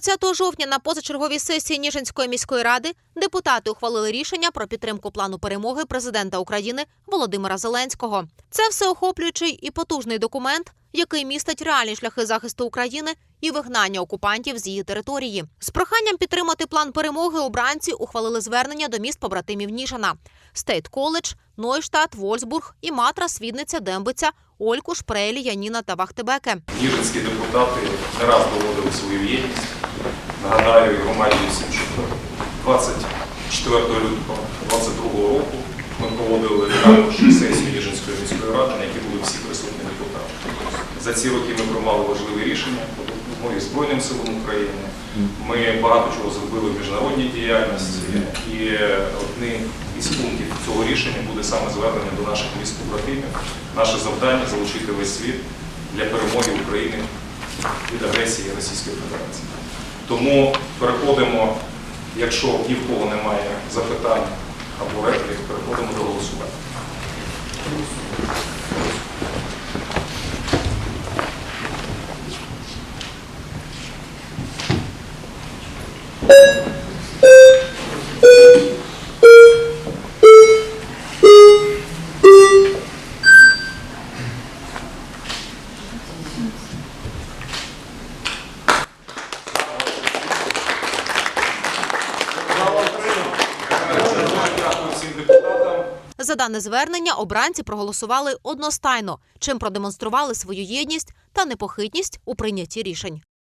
30 жовтня на позачерговій сесії Ніжинської міської ради депутати ухвалили рішення про підтримку плану перемоги президента України Володимира Зеленського. Це всеохоплюючий і потужний документ, який містить реальні шляхи захисту України і вигнання окупантів з її території. З проханням підтримати план перемоги обранці ухвалили звернення до міст побратимів Ніжина: Стейт Коледж, Нойштадт, Вольсбург, Іматра, Свідниця, Дембиця, Олькуш, Прелі, Яніна та Вахтебеке. Ніжинські депутати не раз доводили свою єдність. Нагадаю і громаді всім, що 24 лютого 2022 року ми проводили також сесію Ніжинської міської ради, на якій були всі присутні депутати. За ці роки ми приймали важливі рішення допомогі Збройним силам України. Ми багато чого зробили в міжнародній діяльності, і одним із пунктів цього рішення буде саме звернення до наших міст побратимів. Наше завдання залучити весь світ для перемоги України від агресії Російської Федерації. Тому переходимо, якщо ні в кого немає запитань або реплік, переходимо до голосування. За дане звернення обранці проголосували одностайно, чим продемонстрували свою єдність та непохитність у прийнятті рішень.